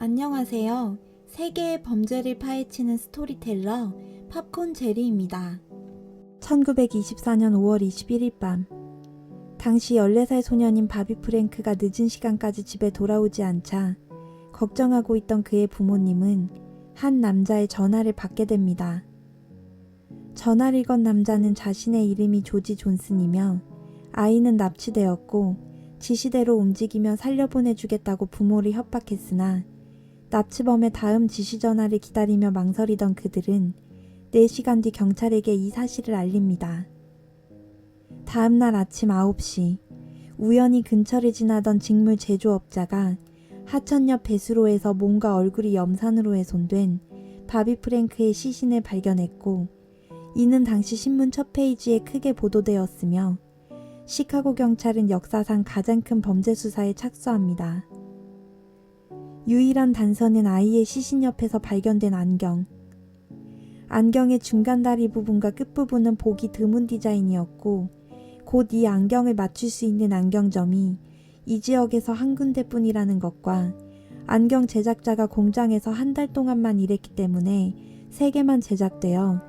안녕하세요. 세계의 범죄를 파헤치는 스토리텔러 팝콘 제리입니다. 1924년 5월 21일 밤 당시 14살 소년인 바비 프랭크가 늦은 시간까지 집에 돌아오지 않자 걱정하고 있던 그의 부모님은 한 남자의 전화를 받게 됩니다. 전화를 건 남자는 자신의 이름이 조지 존슨이며 아이는 납치되었고 지시대로 움직이며 살려보내주겠다고 부모를 협박했으나 납치범의 다음 지시 전화를 기다리며 망설이던 그들은 4시간 뒤 경찰에게 이 사실을 알립니다. 다음 날 아침 9시 우연히 근처를 지나던 직물 제조업자가 하천 옆 배수로에서 몸과 얼굴이 염산으로 훼손된 바비 프랭크의 시신을 발견했고 이는 당시 신문 첫 페이지에 크게 보도되었으며 시카고 경찰은 역사상 가장 큰 범죄 수사에 착수합니다. 유일한 단서는 아이의 시신 옆에서 발견된 안경. 안경의 중간 다리 부분과 끝부분은 보기 드문 디자인이었고, 곧 이 안경을 맞출 수 있는 안경점이 이 지역에서 한 군데뿐이라는 것과 안경 제작자가 공장에서 한 달 동안만 일했기 때문에 세 개만 제작되어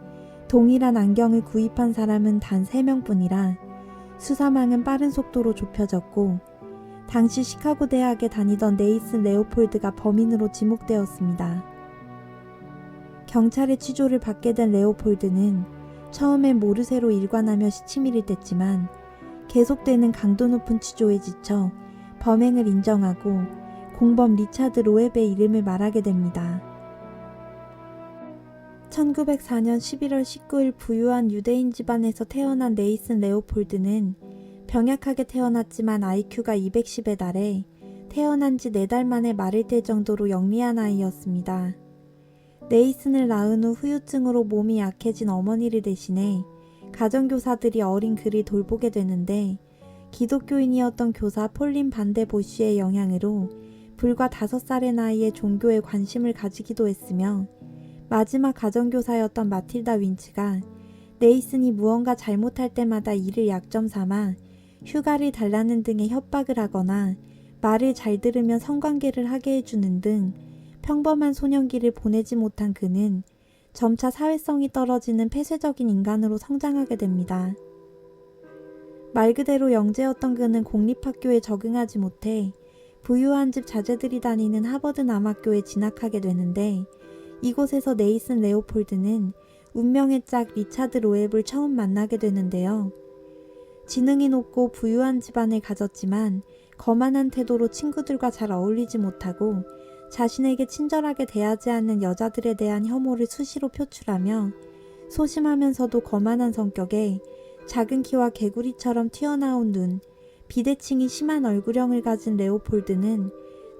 동일한 안경을 구입한 사람은 단 3명뿐이라 수사망은 빠른 속도로 좁혀졌고 당시 시카고 대학에 다니던 네이슨 레오폴드가 범인으로 지목되었습니다. 경찰의 취조를 받게 된 레오폴드는 처음엔 모르쇠로 일관하며 시치미를 뗐지만 계속되는 강도 높은 취조에 지쳐 범행을 인정하고 공범 리차드 로앱의 이름을 말하게 됩니다. 1904년 11월 19일 부유한 유대인 집안에서 태어난 네이슨 레오폴드는 병약하게 태어났지만 IQ가 210에 달해 태어난 지 4달 만에 말을 뗄 정도로 영리한 아이였습니다. 네이슨을 낳은 후 후유증으로 몸이 약해진 어머니를 대신해 가정교사들이 어린 그를 돌보게 되는데 기독교인이었던 교사 폴린 반데 보쉬의 영향으로 불과 5살의 나이에 종교에 관심을 가지기도 했으며 마지막 가정교사였던 마틸다 윈츠가 네이슨이 무언가 잘못할 때마다 이를 약점 삼아 휴가를 달라는 등의 협박을 하거나 말을 잘 들으면 성관계를 하게 해주는 등 평범한 소년기를 보내지 못한 그는 점차 사회성이 떨어지는 폐쇄적인 인간으로 성장하게 됩니다. 말 그대로 영재였던 그는 공립학교에 적응하지 못해 부유한 집 자제들이 다니는 하버드 남학교에 진학하게 되는데 이곳에서 네이슨 레오폴드는 운명의 짝 리차드 로앱을 처음 만나게 되는데요. 지능이 높고 부유한 집안을 가졌지만 거만한 태도로 친구들과 잘 어울리지 못하고 자신에게 친절하게 대하지 않는 여자들에 대한 혐오를 수시로 표출하며 소심하면서도 거만한 성격에 작은 키와 개구리처럼 튀어나온 눈, 비대칭이 심한 얼굴형을 가진 레오폴드는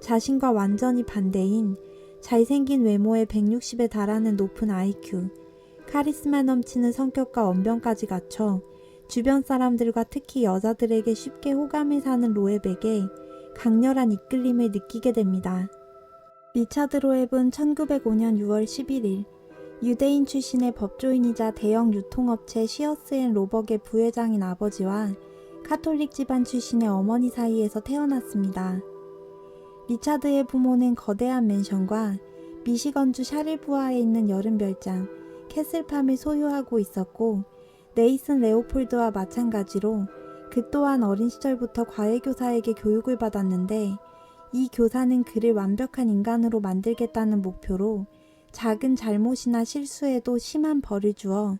자신과 완전히 반대인 잘생긴 외모에 160에 달하는 높은 IQ, 카리스마 넘치는 성격과 언변까지 갖춰 주변 사람들과 특히 여자들에게 쉽게 호감을 사는 로앱에게 강렬한 이끌림을 느끼게 됩니다. 리차드 로앱은 1905년 6월 11일 유대인 출신의 법조인이자 대형 유통업체 시어스 앤 로벅의 부회장인 아버지와 카톨릭 집안 출신의 어머니 사이에서 태어났습니다. 리차드의 부모는 거대한 맨션과 미시건주 샤릴부아에 있는 여름 별장 캐슬팜을 소유하고 있었고 네이슨 레오폴드와 마찬가지로 그 또한 어린 시절부터 과외교사에게 교육을 받았는데 이 교사는 그를 완벽한 인간으로 만들겠다는 목표로 작은 잘못이나 실수에도 심한 벌을 주어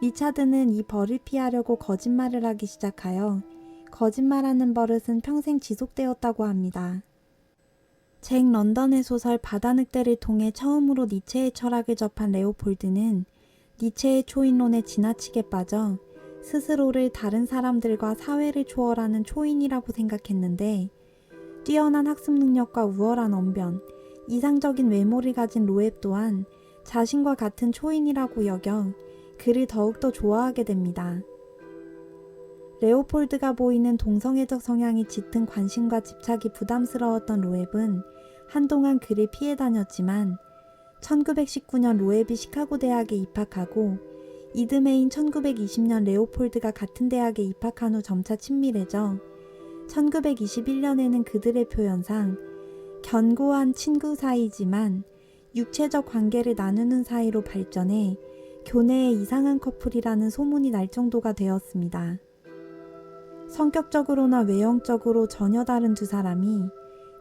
리차드는 이 벌을 피하려고 거짓말을 하기 시작하여 거짓말하는 버릇은 평생 지속되었다고 합니다. 잭 런던의 소설 바다늑대를 통해 처음으로 니체의 철학을 접한 레오폴드는 니체의 초인론에 지나치게 빠져 스스로를 다른 사람들과 사회를 초월하는 초인이라고 생각했는데 뛰어난 학습 능력과 우월한 언변, 이상적인 외모를 가진 로앱 또한 자신과 같은 초인이라고 여겨 그를 더욱더 좋아하게 됩니다. 레오폴드가 보이는 동성애적 성향이 짙은 관심과 집착이 부담스러웠던 로앱은 한동안 그를 피해 다녔지만 1919년 로앱이 시카고 대학에 입학하고 이듬해인 1920년 레오폴드가 같은 대학에 입학한 후 점차 친밀해져 1921년에는 그들의 표현상 견고한 친구 사이지만 육체적 관계를 나누는 사이로 발전해 교내의 이상한 커플이라는 소문이 날 정도가 되었습니다. 성격적으로나 외형적으로 전혀 다른 두 사람이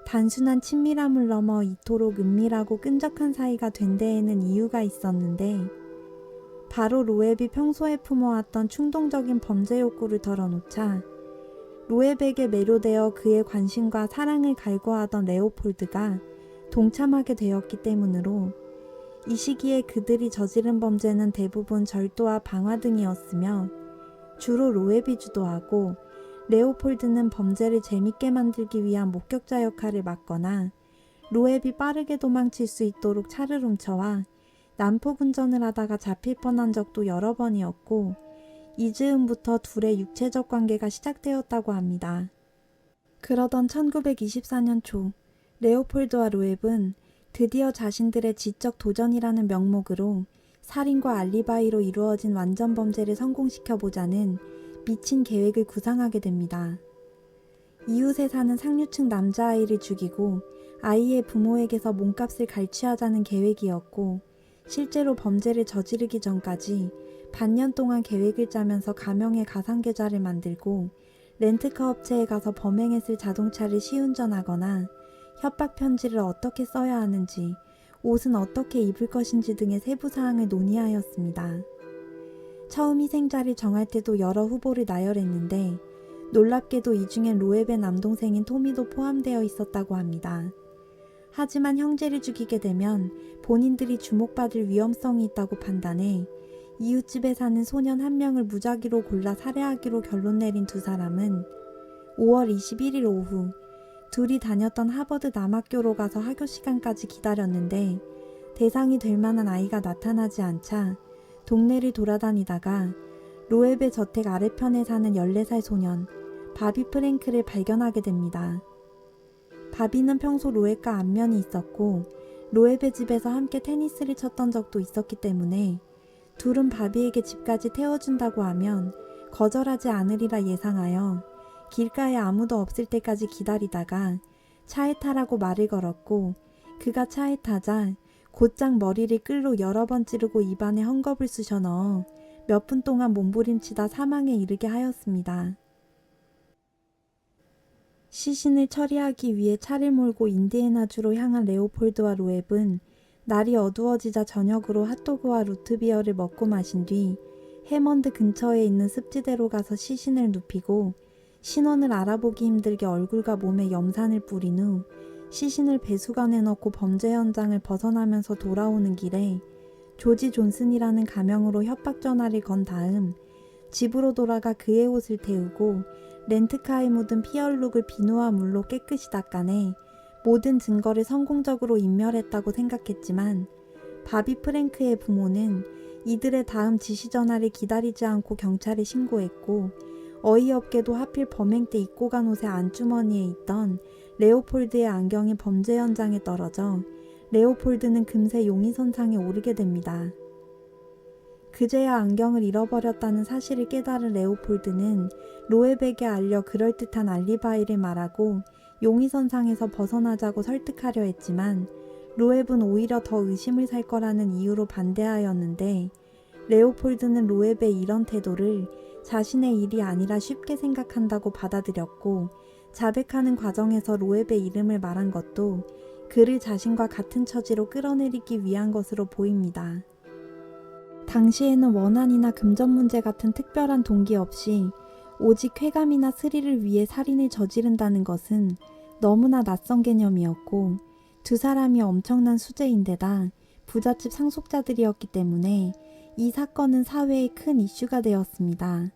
단순한 친밀함을 넘어 이토록 은밀하고 끈적한 사이가 된 데에는 이유가 있었는데 바로 로앱이 평소에 품어왔던 충동적인 범죄 욕구를 덜어놓자 로앱에게 매료되어 그의 관심과 사랑을 갈구하던 레오폴드가 동참하게 되었기 때문으로 이 시기에 그들이 저지른 범죄는 대부분 절도와 방화 등이었으며 주로 로앱이 주도하고 레오폴드는 범죄를 재밌게 만들기 위한 목격자 역할을 맡거나 로앱이 빠르게 도망칠 수 있도록 차를 훔쳐와 난폭 운전을 하다가 잡힐 뻔한 적도 여러 번이었고 이 즈음부터 둘의 육체적 관계가 시작되었다고 합니다. 그러던 1924년 초 레오폴드와 로앱은 드디어 자신들의 지적 도전이라는 명목으로 살인과 알리바이로 이루어진 완전 범죄를 성공시켜 보자는 미친 계획을 구상하게 됩니다. 이웃에 사는 상류층 남자아이를 죽이고 아이의 부모에게서 몸값을 갈취하자는 계획이었고 실제로 범죄를 저지르기 전까지 반년 동안 계획을 짜면서 가명의 가상계좌를 만들고 렌트카 업체에 가서 범행했을 자동차를 시운전하거나 협박 편지를 어떻게 써야 하는지, 옷은 어떻게 입을 것인지 등의 세부 사항을 논의하였습니다. 처음 희생자를 정할 때도 여러 후보를 나열했는데 놀랍게도 이 중엔 로앱의 남동생인 토미도 포함되어 있었다고 합니다. 하지만 형제를 죽이게 되면 본인들이 주목받을 위험성이 있다고 판단해 이웃집에 사는 소년 한 명을 무작위로 골라 살해하기로 결론 내린 두 사람은 5월 21일 오후 둘이 다녔던 하버드 남학교로 가서 학교 시간까지 기다렸는데 대상이 될 만한 아이가 나타나지 않자 동네를 돌아다니다가 로앱의 저택 아래편에 사는 14살 소년 바비 프랭크를 발견하게 됩니다. 바비는 평소 로앱과 안면이 있었고 로앱의 집에서 함께 테니스를 쳤던 적도 있었기 때문에 둘은 바비에게 집까지 태워준다고 하면 거절하지 않으리라 예상하여 길가에 아무도 없을 때까지 기다리다가 차에 타라고 말을 걸었고 그가 차에 타자 곧장 머리를 끌로 여러 번 찌르고 입안에 헝겊을 쑤셔 넣어 몇 분 동안 몸부림치다 사망에 이르게 하였습니다. 시신을 처리하기 위해 차를 몰고 인디애나주로 향한 레오폴드와 로앱은 날이 어두워지자 저녁으로 핫도그와 루트비어를 먹고 마신 뒤 해먼드 근처에 있는 습지대로 가서 시신을 눕히고 신원을 알아보기 힘들게 얼굴과 몸에 염산을 뿌린 후 시신을 배수관에 넣고 범죄 현장을 벗어나면서 돌아오는 길에 조지 존슨이라는 가명으로 협박 전화를 건 다음 집으로 돌아가 그의 옷을 태우고 렌트카에 묻은 피얼룩을 비누와 물로 깨끗이 닦아내 모든 증거를 성공적으로 인멸했다고 생각했지만 바비 프랭크의 부모는 이들의 다음 지시 전화를 기다리지 않고 경찰에 신고했고 어이없게도 하필 범행 때 입고 간 옷의 안주머니에 있던 레오폴드의 안경이 범죄 현장에 떨어져 레오폴드는 금세 용의선상에 오르게 됩니다. 그제야 안경을 잃어버렸다는 사실을 깨달은 레오폴드는 로에백에 알려 그럴듯한 알리바이를 말하고 용의선상에서 벗어나자고 설득하려 했지만 로앱은 오히려 더 의심을 살 거라는 이유로 반대하였는데 레오폴드는 로앱의 이런 태도를 자신의 일이 아니라 쉽게 생각한다고 받아들였고 자백하는 과정에서 로앱의 이름을 말한 것도 그를 자신과 같은 처지로 끌어내리기 위한 것으로 보입니다. 당시에는 원한이나 금전 문제 같은 특별한 동기 없이 오직 쾌감이나 스릴을 위해 살인을 저지른다는 것은 너무나 낯선 개념이었고 두 사람이 엄청난 수재인데다 부잣집 상속자들이었기 때문에 이 사건은 사회의 큰 이슈가 되었습니다.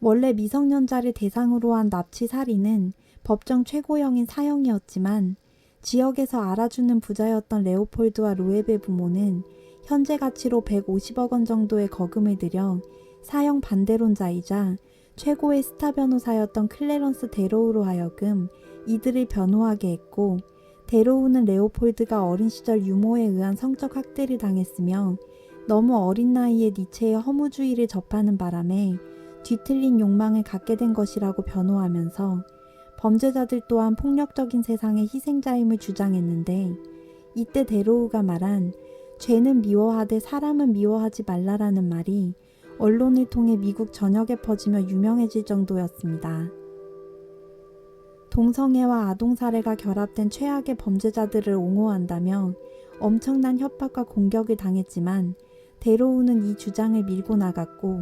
원래 미성년자를 대상으로 한 납치 살인은 법정 최고형인 사형이었지만 지역에서 알아주는 부자였던 레오폴드와 로앱의 부모는 현재 가치로 150억 원 정도의 거금을 들여 사형 반대론자이자 최고의 스타 변호사였던 클레런스 데로우로 하여금 이들을 변호하게 했고 데로우는 레오폴드가 어린 시절 유모에 의한 성적 학대를 당했으며 너무 어린 나이에 니체의 허무주의를 접하는 바람에 뒤틀린 욕망을 갖게 된 것이라고 변호하면서 범죄자들 또한 폭력적인 세상의 희생자임을 주장했는데 이때 데로우가 말한 죄는 미워하되 사람은 미워하지 말라라는 말이 언론을 통해 미국 전역에 퍼지며 유명해질 정도였습니다. 동성애와 아동 살해가 결합된 최악의 범죄자들을 옹호한다며 엄청난 협박과 공격을 당했지만 데로우는 이 주장을 밀고 나갔고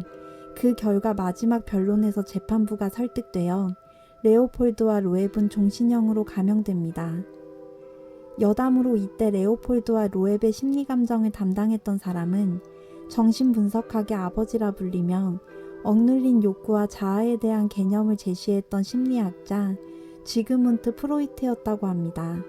그 결과 마지막 변론에서 재판부가 설득되어 레오폴드와 로앱은 종신형으로 감형됩니다. 여담으로 이때 레오폴드와 로앱의 심리 감정을 담당했던 사람은 정신분석학의 아버지라 불리며 억눌린 욕구와 자아에 대한 개념을 제시했던 심리학자 지그문트 프로이트였다고 합니다.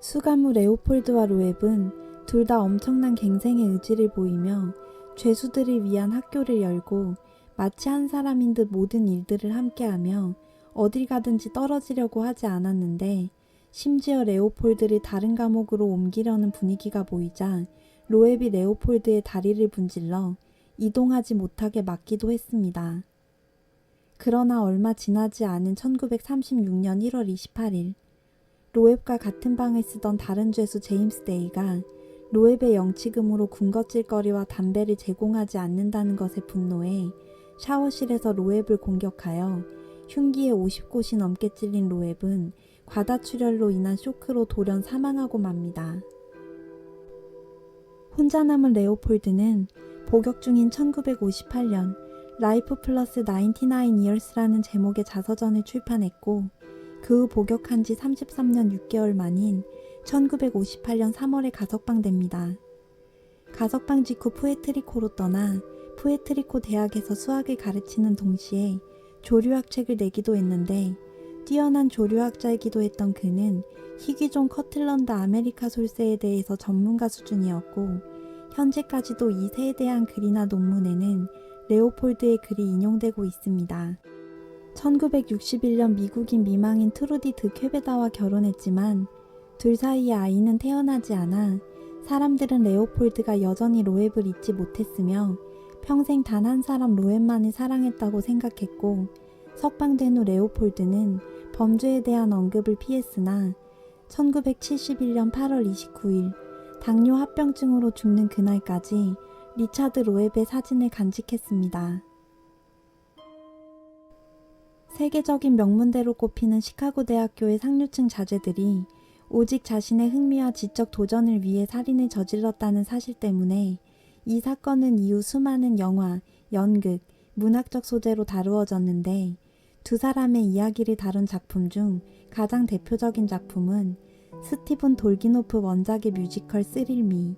후 레오폴드와 로앱은 둘 다 엄청난 갱생의 의지를 보이며 죄수들을 위한 학교를 열고 마치 한 사람인 듯 모든 일들을 함께하며 어딜 가든지 떨어지려고 하지 않았는데 심지어 레오폴드를 다른 감옥으로 옮기려는 분위기가 보이자 로앱이 레오폴드의 다리를 분질러 이동하지 못하게 막기도 했습니다. 그러나 얼마 지나지 않은 1936년 1월 28일 로앱과 같은 방을 쓰던 다른 죄수 제임스 데이가 로앱의 영치금으로 군것질거리와 담배를 제공하지 않는다는 것에 분노해 샤워실에서 로앱을 공격하여 흉기에 50곳이 넘게 찔린 로앱은 과다출혈로 인한 쇼크로 돌연 사망하고 맙니다. 혼자 남은 레오폴드는 복역 중인 1958년 라이프 플러스 99 이어스라는 제목의 자서전을 출판했고 그 후 복역한 지 33년 6개월 만인 1958년 3월에 가석방됩니다. 가석방 직후 푸에트리코로 떠나 푸에트리코 대학에서 수학을 가르치는 동시에 조류학 책을 내기도 했는데 뛰어난 조류학자이기도 했던 그는 희귀종 커틀런드 아메리카 솔새에 대해서 전문가 수준이었고 현재까지도 이 새에 대한 글이나 논문에는 레오폴드의 글이 인용되고 있습니다. 1961년 미국인 미망인 트루디 드 쾌베다와 결혼했지만 둘 사이의 아이는 태어나지 않아 사람들은 레오폴드가 여전히 로앱을 잊지 못했으며 평생 단 한 사람 로앱만을 사랑했다고 생각했고 석방된 후 레오폴드는 범죄에 대한 언급을 피했으나 1971년 8월 29일 당뇨 합병증으로 죽는 그날까지 리차드 로앱의 사진을 간직했습니다. 세계적인 명문대로 꼽히는 시카고 대학교의 상류층 자제들이 오직 자신의 흥미와 지적 도전을 위해 살인을 저질렀다는 사실 때문에 이 사건은 이후 수많은 영화, 연극, 문학적 소재로 다루어졌는데 두 사람의 이야기를 다룬 작품 중 가장 대표적인 작품은 스티븐 돌기노프 원작의 뮤지컬 스릴미,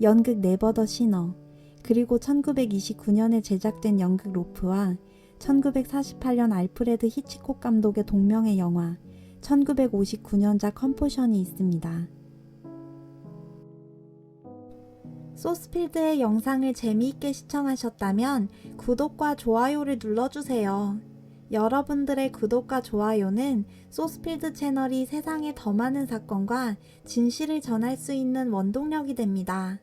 연극 네버 더 시너, 그리고 1929년에 제작된 연극 로프와 1948년 알프레드 히치콕 감독의 동명의 영화 1959년작 컴포션이 있습니다. 소스필드의 영상을 재미있게 시청하셨다면 구독과 좋아요를 눌러주세요. 여러분들의 구독과 좋아요는 소스필드 채널이 세상에 더 많은 사건과 진실을 전할 수 있는 원동력이 됩니다.